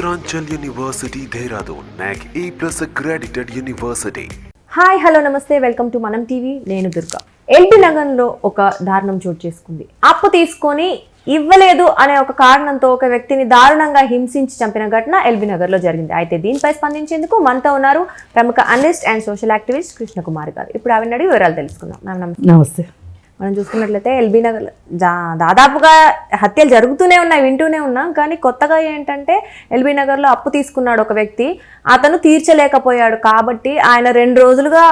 Uttaranchal University, Dehradun, NAC A plus accredited university. Hi hello నమస్తే welcome to Manam TV నేను Durga. LB నగర్లో ఒక దారుణం చోటు చేసుకుంది. అప్పు తీసుకొని ఇవ్వలేదు అనే ఒక కారణంతో ఒక వ్యక్తిని దారుణంగా హింసించి చంపిన ఘటన ఎల్బీ నగర్లో జరిగింది. అయితే దీనిపై స్పందించేందుకు మనతో ఉన్నారు ప్రముఖ analyst and social activist Krishnakumari గారు. ఇప్పుడు ఆవిడ అడిగి వివరాలు తెలుసుకుందాం. నమస్తే. మనం చూసుకున్నట్లయితే ఎల్బీ నగర్ జా దాదాపుగా హత్యలు జరుగుతూనే ఉన్నాయి వింటూనే ఉన్నాం. కానీ కొత్తగా ఏంటంటే ఎల్బీ నగర్లో అప్పు తీసుకున్నాడు ఒక వ్యక్తి. అతను తీర్చలేకపోయాడు కాబట్టి ఆయన రెండు రోజులుగా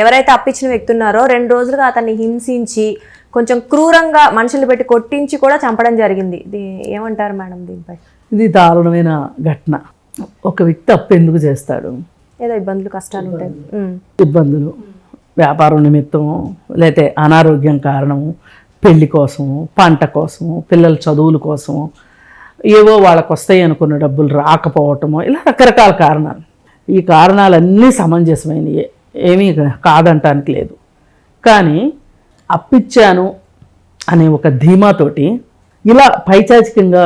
ఎవరైతే అప్పిచ్చిన వ్యక్తి ఉన్నారో రెండు రోజులుగా అతన్ని హింసించి కొంచెం క్రూరంగా మనుషులు పెట్టి కొట్టించి కూడా చంపడం జరిగింది. ఏమంటారు మేడం దీనిపై? ఇది దారుణమైన ఘటన. ఒక వ్యక్తి అప్పు ఎందుకు చేస్తాడు? ఏదో ఇబ్బందులు కష్టాలు ఉంటాయి. ఇబ్బందులు. వ్యాపారం నిమిత్తం లేకపోతే అనారోగ్యం కారణము పెళ్ళి కోసము పంట కోసము పిల్లల చదువుల కోసము ఏవో వాళ్ళకు వస్తాయి అనుకున్న డబ్బులు రాకపోవటము ఇలా రకరకాల కారణాలు. ఈ కారణాలన్నీ సమంజసమైనవి ఏమీ కాదంటానికి లేదు. కానీ అప్పిచ్చాను అనే ఒక ధీమాతోటి ఇలా పైచాచికంగా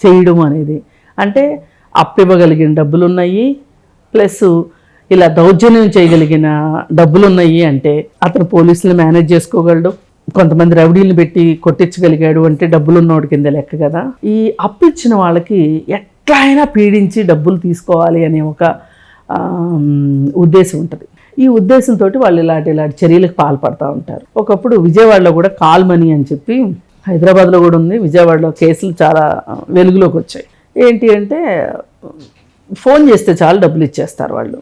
చేయడం అనేది అంటే అప్పివ్వగలిగిన డబ్బులు ఉన్నాయి ప్లస్ ఇలా దౌర్జన్యం చేయగలిగిన డబ్బులు ఉన్నాయి అంటే అతను పోలీసులు మేనేజ్ చేసుకోగలడు కొంతమంది రౌడీలను పెట్టి కొట్టించగలిగాడు అంటే డబ్బులు ఉన్నోడి కింద లెక్క కదా. ఈ అప్పు ఇచ్చిన వాళ్ళకి ఎట్లా అయినా పీడించి డబ్బులు తీసుకోవాలి అనే ఒక ఉద్దేశం ఉంటుంది. ఈ ఉద్దేశంతో వాళ్ళు ఇలాంటి ఇలాంటి చర్యలకు పాల్పడుతూ ఉంటారు. ఒకప్పుడు విజయవాడలో కూడా కాల్ మనీ అని చెప్పి హైదరాబాద్లో కూడా ఉంది. విజయవాడలో కేసులు చాలా వెలుగులోకి వచ్చాయి. ఏంటి అంటే ఫోన్ చేస్తే చాలు డబ్బులు ఇచ్చేస్తారు వాళ్ళు.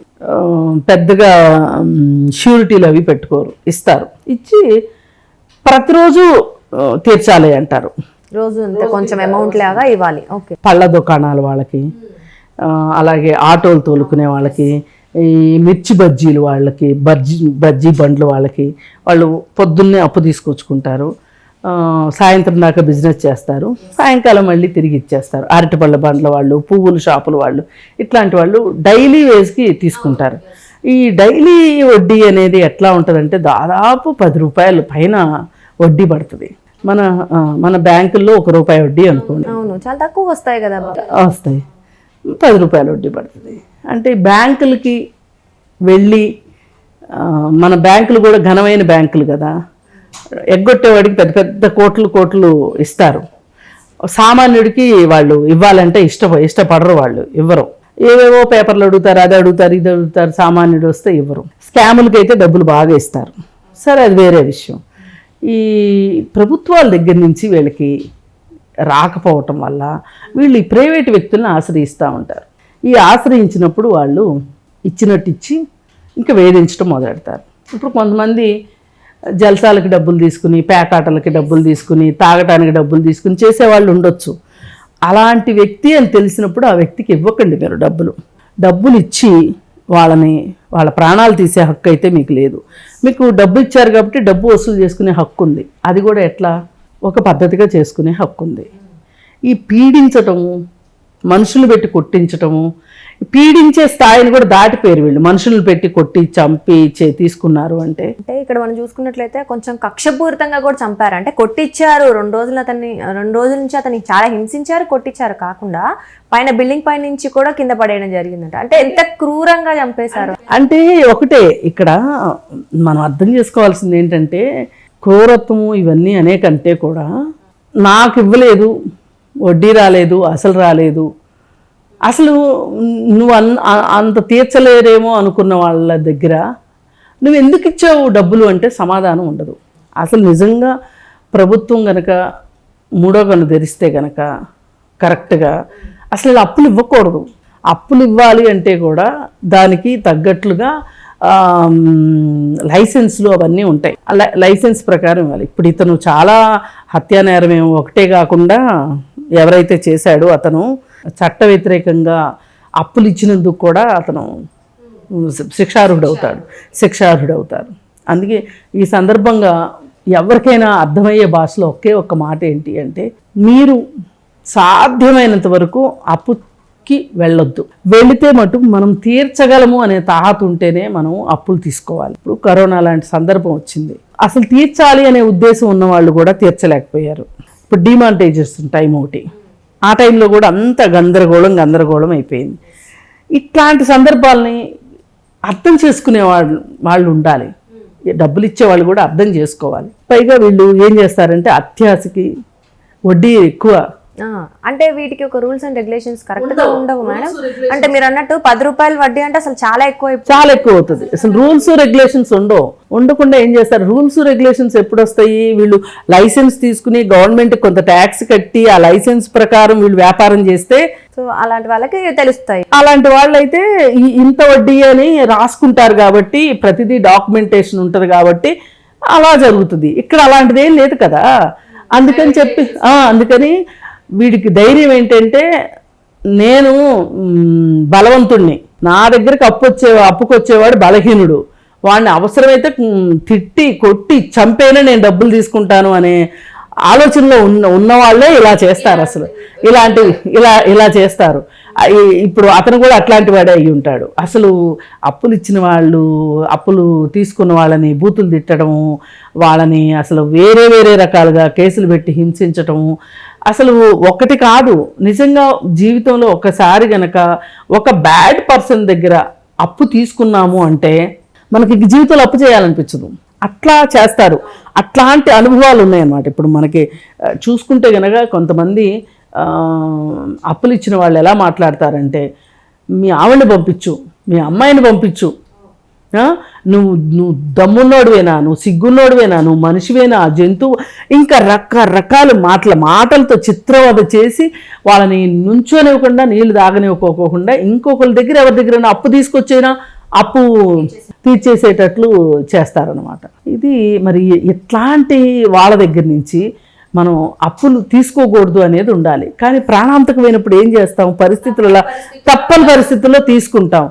పెద్దగా ష్యూరిటీలు అవి పెట్టుకోరు ఇస్తారు. ఇచ్చి ప్రతిరోజు తీర్చాలి అంటారు. రోజు కొంచెం అమౌంట్ లాగా ఇవ్వాలి. ఓకే. పళ్ళ దుకాణాల వాళ్ళకి అలాగే ఆటోలు తోలుకునే వాళ్ళకి ఈ మిర్చి బజ్జీలు వాళ్ళకి బజ్జీ బజ్జీ బండ్లు వాళ్ళకి వాళ్ళు పొద్దున్నే అప్పు తీసుకొచ్చుకుంటారు. సాయంత్రం దాకా బిజినెస్ చేస్తారు. సాయంకాలం మళ్ళీ తిరిగి ఇచ్చేస్తారు. అరటిపళ్ళ బండ్ల వాళ్ళు పువ్వుల షాపుల వాళ్ళు ఇట్లాంటి వాళ్ళు డైలీ వేస్కి తీసుకుంటారు. ఈ డైలీ వడ్డీ అనేది ఎట్లా ఉంటుందంటే దాదాపు పది రూపాయల పైన వడ్డీ పడుతుంది. మన మన బ్యాంకుల్లో ఒక రూపాయి వడ్డీ అనుకోండి. అవును చాలా తక్కువ వస్తాయి కదా వస్తాయి. పది రూపాయలు వడ్డీ పడుతుంది. అంటే బ్యాంకులకి వెళ్ళి మన బ్యాంకులు కూడా ఘనమైన బ్యాంకులు కదా. ఎగ్గొట్టేవాడికి పెద్ద పెద్ద కోట్లు కోట్లు ఇస్తారు. సామాన్యుడికి వాళ్ళు ఇవ్వాలంటే ఇష్ట ఇష్టపడరు వాళ్ళు ఇవ్వరు. ఏవేవో పేపర్లు అడుగుతారు అది అడుగుతారు ఇది అడుగుతారు సామాన్యుడు వస్తే ఇవ్వరు. స్కాములకి అయితే డబ్బులు బాగా ఇస్తారు. సరే అది వేరే విషయం. ఈ ప్రభుత్వాల దగ్గర నుంచి వీళ్ళకి రాకపోవటం వల్ల వీళ్ళు ఈ ప్రైవేట్ వ్యక్తులను ఆశ్రయిస్తూ ఉంటారు. ఈ ఆశ్రయించినప్పుడు వాళ్ళు ఇచ్చినట్టు ఇచ్చి ఇంకా వేధించడం మొదలెడతారు. ఇప్పుడు కొంతమంది జల్సాలకి డబ్బులు తీసుకుని పేకాటలకి డబ్బులు తీసుకుని తాగటానికి డబ్బులు తీసుకుని చేసేవాళ్ళు ఉండొచ్చు. అలాంటి వ్యక్తి అని తెలిసినప్పుడు ఆ వ్యక్తికి ఇవ్వకండి మీరు డబ్బులు. డబ్బులు ఇచ్చి వాళ్ళని వాళ్ళ ప్రాణాలు తీసే హక్కు అయితే మీకు లేదు. మీకు డబ్బు ఇచ్చారు కాబట్టి డబ్బు వసూలు చేసుకునే హక్కు ఉంది. అది కూడా ఎట్లా? ఒక పద్ధతిగా చేసుకునే హక్కు ఉంది. ఈ పీడించటము మనుషులు పెట్టి కొట్టించటము పీడించే స్థాయిని కూడా దాటిపోయారు వీళ్ళు. మనుషులను పెట్టి కొట్టి చంపి చే తీసుకున్నారు అంటే. అంటే ఇక్కడ మనం చూసుకున్నట్లయితే కొంచెం కక్షపూరితంగా కూడా చంపారు. అంటే కొట్టించారు రెండు రోజులు అతన్ని రెండు రోజుల నుంచి అతన్ని చాలా హింసించారు కొట్టించారు కాకుండా పైన బిల్డింగ్ పై నుంచి కూడా కింద పడేయడం జరిగిందంట. అంటే ఎంత క్రూరంగా చంపేశారు. అంటే ఒకటే ఇక్కడ మనం అర్థం చేసుకోవాల్సింది ఏంటంటే క్రూరత్వము ఇవన్నీ అనేకంటే కూడా నాకు ఇవ్వలేదు వడ్డీ రాలేదు అసలు రాలేదు. అసలు నువ్వు అన్ అంత తీర్చలేరేమో అనుకున్న వాళ్ళ దగ్గర నువ్వు ఎందుకు ఇచ్చావు డబ్బులు అంటే సమాధానం ఉండదు. అసలు నిజంగా ప్రభుత్వం గనక మూడో కన్ను తెరిస్తే గనక కరెక్ట్గా అసలు ఇలా అప్పులు ఇవ్వకూడదు. అప్పులు ఇవ్వాలి అంటే కూడా దానికి తగ్గట్లుగా లైసెన్స్లు అవన్నీ ఉంటాయి. లైసెన్స్ ప్రకారం ఇవ్వాలి. ఇప్పుడు ఇతను చాలా హత్యా నేరం ఏమో ఒకటే కాకుండా ఎవరైతే చేశాడో అతను చట్ట వ్యతిరేకంగా అప్పులు ఇచ్చినందుకు కూడా అతను శిక్షార్హుడవుతాడు శిక్షార్హుడవుతారు అందుకే ఈ సందర్భంగా ఎవరికైనా అర్థమయ్యే భాషలో ఒకే ఒక్క మాట ఏంటి అంటే మీరు సాధ్యమైనంత వరకు అప్పుకి వెళ్ళొద్దు. వెళితే మటు మనం తీర్చగలము అనే తాహత ఉంటేనే మనం అప్పులు తీసుకోవాలి. ఇప్పుడు కరోనా లాంటి సందర్భం వచ్చింది. అసలు తీర్చాలి అనే ఉద్దేశం ఉన్న వాళ్ళు కూడా తీర్చలేకపోయారు. ఇప్పుడు డిమానిటైజేషన్ టైం ఒకటి. ఆ టైంలో కూడా అంత గందరగోళం గందరగోళం అయిపోయింది. ఇట్లాంటి సందర్భాలని అర్థం చేసుకునే వాళ్ళు వాళ్ళు ఉండాలి. డబ్బులు ఇచ్చే వాళ్ళు కూడా అర్థం చేసుకోవాలి. పైగా వీళ్ళు ఏం చేస్తారంటే అత్యాశకి వడ్డీ ఎక్కువ అంటే వీటికి ఒక రూల్స్ అండ్ రెగ్యులేషన్స్ కరెక్ట్గా ఉండవు మేడం అంటే మీరు అన్నట్టు పది రూపాయలు వడ్డీ అంటే అసలు చాలా ఎక్కువ అయిపోతుంది. చాలా ఎక్కువ అవుతుంది. అసలు రూల్స్ రెగ్యులేషన్స్ ఉండవు. ఉండకుండా ఏం చేస్తారు? రూల్స్ రెగ్యులేషన్స్ ఎప్పుడు వస్తాయి? వీళ్ళు లైసెన్స్ తీసుకుని గవర్నమెంట్ కొంత ట్యాక్స్ కట్టి ఆ లైసెన్స్ ప్రకారం వీళ్ళు వ్యాపారం చేస్తే సో అలాంటి వాళ్ళకి తెలుస్తాయి. అలాంటి వాళ్ళైతే ఈ ఇంత వడ్డీ అని రాసుకుంటారు కాబట్టి ప్రతిదీ డాక్యుమెంటేషన్ ఉంటుంది కాబట్టి అలా జరుగుతుంది. ఇక్కడ అలాంటిది ఏం లేదు కదా. అందుకని చెప్పి ఆ, అందుకని వీడికి ధైర్యం ఏంటంటే నేను బలవంతుణ్ణి. నా దగ్గరికి అప్పు వచ్చే అప్పుకొచ్చేవాడు బలహీనుడు. వాడిని అవసరమైతే తిట్టి కొట్టి చంపైనా నేను డబ్బులు తీసుకుంటాను అనే ఆలోచనలో ఉన్న ఉన్నవాళ్ళే ఇలా చేస్తారు అసలు. ఇలాంటి ఇలా ఇలా చేస్తారు. ఇప్పుడు అతను కూడా అట్లాంటి వాడే అయి ఉంటాడు. అసలు అప్పులు ఇచ్చిన వాళ్ళు అప్పులు తీసుకున్న వాళ్ళని బూతులు తిట్టడము వాళ్ళని అసలు వేరే వేరే రకాలుగా కేసులు పెట్టి హింసించటము అసలు ఒకటి కాదు. నిజంగా జీవితంలో ఒకసారి గనక ఒక బ్యాడ్ పర్సన్ దగ్గర అప్పు తీసుకున్నాము అంటే మనకి జీవితంలో అప్పు చేయాలనిపించదు. అట్లా చేస్తారు. అట్లాంటి అనుభవాలు ఉన్నాయన్నమాట. ఇప్పుడు మనకి చూసుకుంటే గనక కొంతమంది అప్పులు ఇచ్చిన వాళ్ళు ఎలా మాట్లాడతారంటే మీ ఆవిడని పంపించు. మీ అమ్మాయిని పంపించు. నువ్వు నువ్వు దమ్మున్నోడువేనా? నువ్వు సిగ్గున్నోడువేనా? నువ్వు మనిషివేనా? జంతువు? ఇంకా రకరకాల మాటల మాటలతో చిత్రవద చేసి వాళ్ళని నుంచోనివ్వకుండా నీళ్ళు తాగనివ్వకోకుండా ఇంకొకరి దగ్గర ఎవరి దగ్గర అప్పు తీసుకొచ్చైనా? అప్పు తీర్చేసేటట్లు చేస్తారనమాట ఇది మరి ఇట్లాంటి వాళ్ళ దగ్గర నుంచి మనం అప్పులు తీసుకోకూడదు అనేది ఉండాలి. కానీ ప్రాణాంతకమైనప్పుడు ఏం చేస్తాం? పరిస్థితులలో తప్పని పరిస్థితుల్లో తీసుకుంటాం.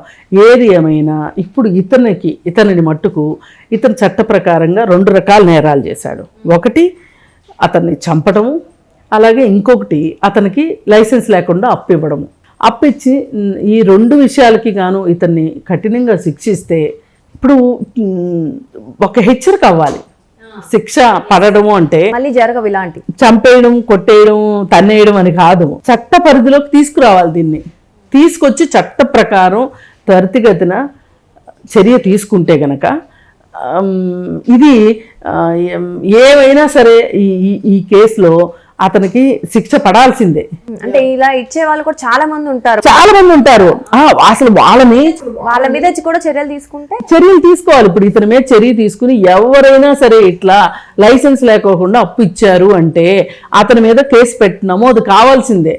ఏది ఏమైనా ఇప్పుడు ఇతనికి ఇతనిని మట్టుకు ఇతను చట్ట ప్రకారంగా రెండు రకాల నేరాలు చేశాడు. ఒకటి అతన్ని చంపడము అలాగే ఇంకొకటి అతనికి లైసెన్స్ లేకుండా అప్పు ఇవ్వడము. అప్పిచ్చి ఈ రెండు విషయాలకి గాను ఇతన్ని కఠినంగా శిక్షిస్తే ఇప్పుడు ఒక హెచ్చరిక అవ్వాలి. శిక్ష పడడము అంటే మళ్ళీ జరగవు ఇలాంటి. చంపేయడం కొట్టేయడం తన్నేయడం అని కాదు. చట్ట పరిధిలోకి తీసుకురావాలి దీన్ని. తీసుకొచ్చి చట్ట ప్రకారం త్వరితగతిన చర్య తీసుకుంటే గనక ఇది ఏమైనా సరే ఈ- ఈ కేసులో అతనికి శిక్ష పడాల్సిందే. అంటే ఇలా ఇచ్చే వాళ్ళు కూడా చాలా మంది ఉంటారు. చాలా మంది ఉంటారు. అసలు వాళ్ళని వాళ్ళ మీద కూడా చర్యలు తీసుకుంటే? చర్యలు తీసుకోవాలి. ఇప్పుడు ఇతని మీద చర్య తీసుకుని ఎవరైనా సరే ఇట్లా లైసెన్స్ లేకోకుండా అప్పు ఇచ్చారు అంటే అతని మీద కేసు పెట్టినామో అది కావాల్సిందే.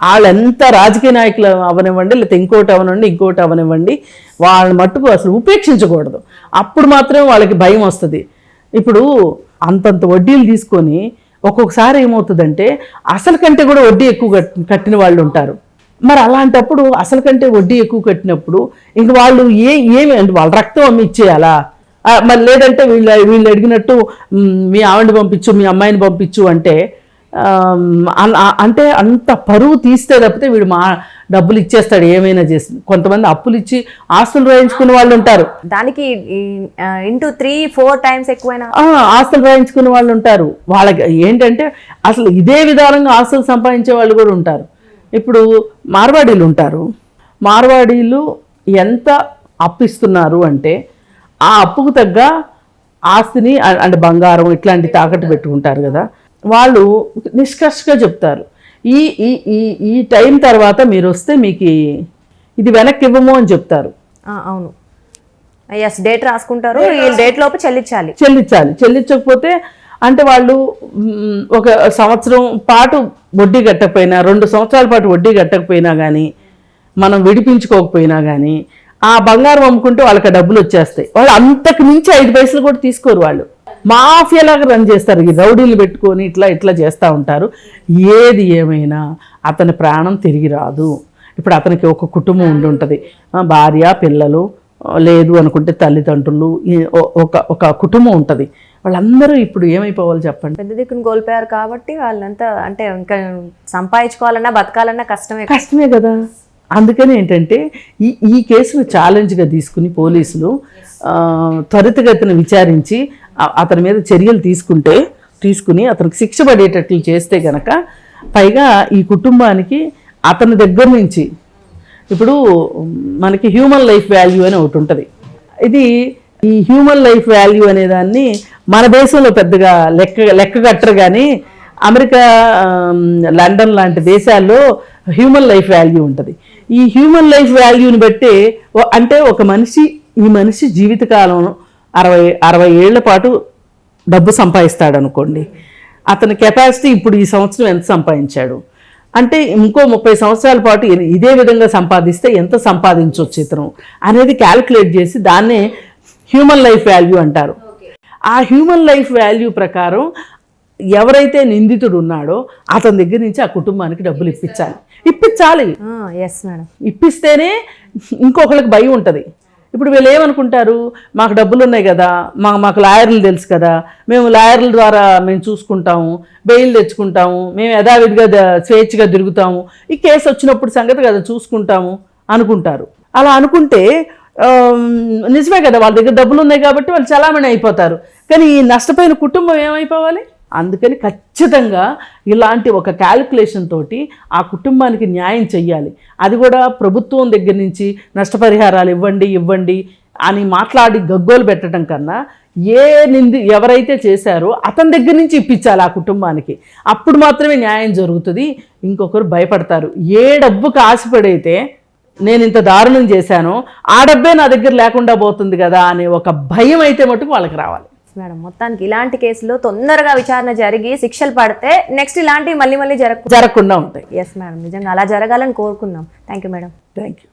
వాళ్ళు ఎంత రాజకీయ నాయకులు అవనివ్వండి లేకపోతే ఇంకోటి అవనివ్వండి ఇంకోటి అవనివ్వండి వాళ్ళ మట్టుకు అసలు ఉపేక్షించకూడదు. అప్పుడు మాత్రమే వాళ్ళకి భయం వస్తుంది. ఇప్పుడు అంతంత వడ్డీలు తీసుకొని ఒక్కొక్కసారి ఏమవుతుందంటే అసలు కంటే కూడా వడ్డీ ఎక్కువ కట్టిన వాళ్ళు ఉంటారు. మరి అలాంటప్పుడు అసలు కంటే వడ్డీ ఎక్కువ కట్టినప్పుడు ఇంక వాళ్ళు ఏ ఏమి అంటే వాళ్ళ రక్తం అమ్మి ఇచ్చేయాలా? మరి లేదంటే వీళ్ళు వీళ్ళు అడిగినట్టు మీ ఆవిడని పంపించు మీ అమ్మాయిని పంపించు అంటే అంటే అంత పరువు తీస్తే తప్పితే వీడు మా డబ్బులు ఇచ్చేస్తాడు ఏమైనా చేసి. కొంతమంది అప్పులు ఇచ్చి ఆస్తులు రాయించుకునే వాళ్ళు ఉంటారు. దానికి ఇంటూ త్రీ ఫోర్ టైమ్స్ ఎక్కువైనా. ఆస్తులు రాయించుకునే వాళ్ళు ఉంటారు. వాళ్ళకి ఏంటంటే అసలు ఇదే విధానంగా ఆస్తులు సంపాదించే వాళ్ళు కూడా ఉంటారు. ఇప్పుడు మార్వాడీలు ఉంటారు. మార్వాడీలు ఎంత అప్పిస్తున్నారు అంటే ఆ అప్పుకు తగ్గ ఆస్తిని అంటే బంగారం ఇట్లాంటి తాకట్టు పెట్టుకుంటారు కదా వాళ్ళు నిష్కర్షగా చెప్తారు. ఈ ఈ ఈ ఈ టైం తర్వాత మీరు వస్తే మీకు ఇది వెనక్కి ఇవ్వము అని చెప్తారు. అవును. ఎస్ డేట్ రాసుకుంటారు. ఈ డేట్ లోపు చెల్లించాలి. చెల్లించాలి. చెల్లించకపోతే అంటే వాళ్ళు ఒక సంవత్సరం పాటు వడ్డీ కట్టకపోయినా రెండు సంవత్సరాల పాటు వడ్డీ కట్టకపోయినా కానీ మనం విడిపించుకోకపోయినా కానీ ఆ బంగారం అమ్ముకుంటే వాళ్ళకి డబ్బులు వచ్చేస్తాయి. వాళ్ళు అంతకు మించి ఐదు పైసలు కూడా తీసుకోరు వాళ్ళు. మాఫియాలాగా రన్ చేస్తారు. ఈ రౌడీలు పెట్టుకొని ఇట్లా ఇట్లా చేస్తూ ఉంటారు. ఏది ఏమైనా అతని ప్రాణం తిరిగి రాదు. ఇప్పుడు అతనికి ఒక కుటుంబం ఉండి ఉంటుంది. భార్య పిల్లలు లేదు అనుకుంటే తల్లిదండ్రులు ఒక ఒక కుటుంబం ఉంటుంది. వాళ్ళందరూ ఇప్పుడు ఏమైపోవాలి చెప్పండి? పెద్ద దిక్కును కోల్పోయారు కాబట్టి వాళ్ళంతా అంటే ఇంకా సంపాదించుకోవాలన్నా బతకాలన్నా కష్టమే కష్టమే కదా. అందుకని ఏంటంటే ఈ ఈ కేసును ఛాలెంజ్గా తీసుకుని పోలీసులు త్వరితగతిన విచారించి అతని మీద చర్యలు తీసుకుంటే తీసుకుని అతనికి శిక్ష పడేటట్లు చేస్తే కనుక పైగా ఈ కుటుంబానికి అతని దగ్గర నుంచి ఇప్పుడు మనకి హ్యూమన్ లైఫ్ వాల్యూ అని ఒకటి ఉంటుంది. ఇది ఈ హ్యూమన్ లైఫ్ వాల్యూ అనే దాన్ని మన దేశంలో పెద్దగా లెక్క లెక్క కట్టరు కానీ అమెరికా లండన్ లాంటి దేశాల్లో హ్యూమన్ లైఫ్ వాల్యూ ఉంటుంది. ఈ హ్యూమన్ లైఫ్ వాల్యూని బట్టి అంటే ఒక మనిషి ఈ మనిషి జీవితకాలం అరవై అరవై ఏళ్ళ పాటు డబ్బు సంపాదిస్తాడు అనుకోండి అతని కెపాసిటీ ఇప్పుడు ఈ సంవత్సరం ఎంత సంపాదించాడు? అంటే ఇంకో ముప్పై సంవత్సరాల పాటు ఇదే విధంగా సంపాదిస్తే ఎంత సంపాదించవచ్చు ఇతను అనేది క్యాలిక్యులేట్ చేసి దాన్నే హ్యూమన్ లైఫ్ వాల్యూ అంటారు. ఆ హ్యూమన్ లైఫ్ వాల్యూ ప్రకారం ఎవరైతే నిందితుడు ఉన్నాడో అతని దగ్గర నుంచి ఆ కుటుంబానికి డబ్బులు ఇప్పించాలి. ఇప్పించాలి. ఇప్పిస్తేనే ఇంకొకళ్ళకి భయం ఉంటుంది. ఇప్పుడు వీళ్ళు ఏమనుకుంటారు? మాకు డబ్బులు ఉన్నాయి కదా మా మాకు లాయర్లు తెలుసు కదా మేము లాయర్ల ద్వారా మేము చూసుకుంటాము బెయిల్ తెచ్చుకుంటాము మేము యథావిధిగా స్వేచ్ఛగా తిరుగుతాము ఈ కేసు వచ్చినప్పుడు సంగతి కదా చూసుకుంటాము అనుకుంటారు. అలా అనుకుంటే నిజమే కదా వాళ్ళ దగ్గర డబ్బులు ఉన్నాయి కాబట్టి వాళ్ళు చలామణి అయిపోతారు. కానీ ఈ నష్టపోయిన కుటుంబం ఏమైపోవాలి? అందుకని ఖచ్చితంగా ఇలాంటి ఒక క్యాలిక్యులేషన్ తోటి ఆ కుటుంబానికి న్యాయం చెయ్యాలి. అది కూడా ప్రభుత్వం దగ్గర నుంచి నష్టపరిహారాలు ఇవ్వండి ఇవ్వండి అని మాట్లాడి గగ్గోలు పెట్టడం కన్నా ఏ నింది ఎవరైతే చేశారో అతని దగ్గర నుంచి ఇప్పించాలి ఆ కుటుంబానికి. అప్పుడు మాత్రమే న్యాయం జరుగుతుంది. ఇంకొకరు భయపడతారు. ఏ డబ్బుకు ఆశపడైతే నేను ఇంత దారుణం చేశాను ఆ డబ్బే నా దగ్గర లేకుండా పోతుంది కదా అనే ఒక భయం అయితే మటుకు వాళ్ళకి రావాలి. మేడం. మొత్తానికి ఇలాంటి కేసులు తొందరగా విచారణ జరిగి శిక్షలు పడితే నెక్స్ట్ ఇలాంటివి మళ్ళీ మళ్ళీ జరగ జరగకుండా ఉంటాయి. Yes madam. నిజంగా అలా జరగాలని కోరుకుందాం. Thank you madam. Thank you